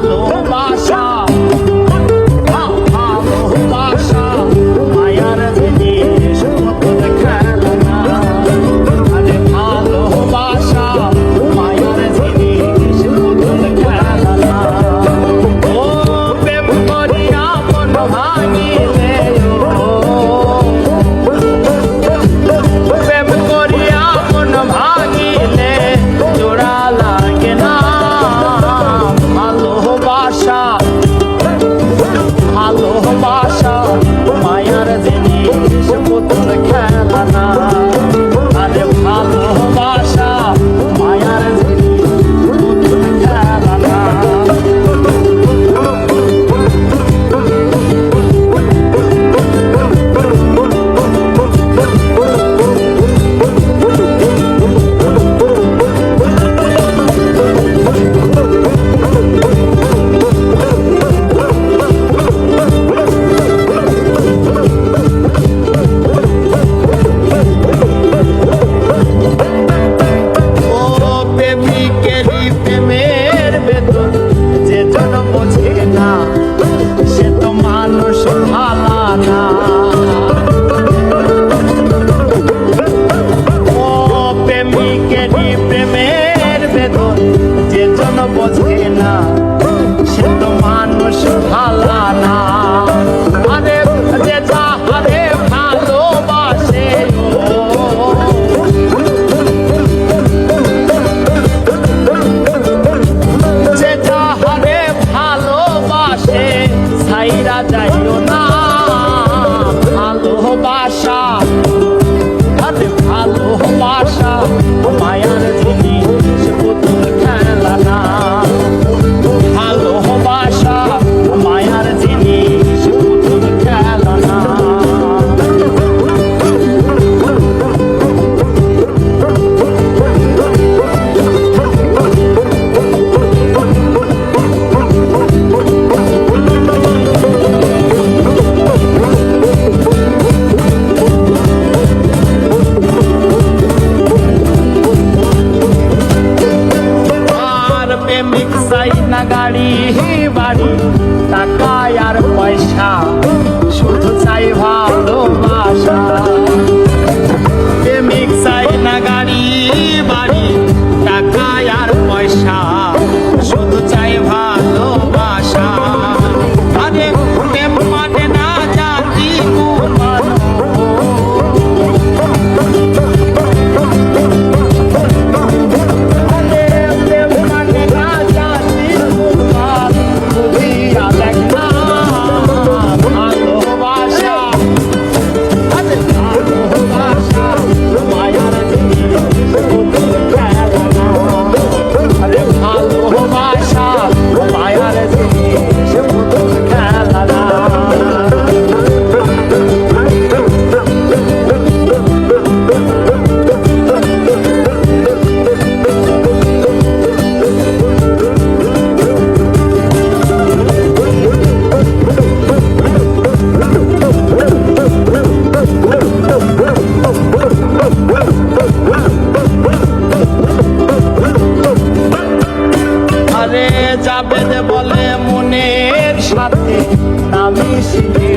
跟马超 pass না গাড়ি বাড়ি টাকা আর পয়সা শুধু চাই ভালোবাসা। Thank you.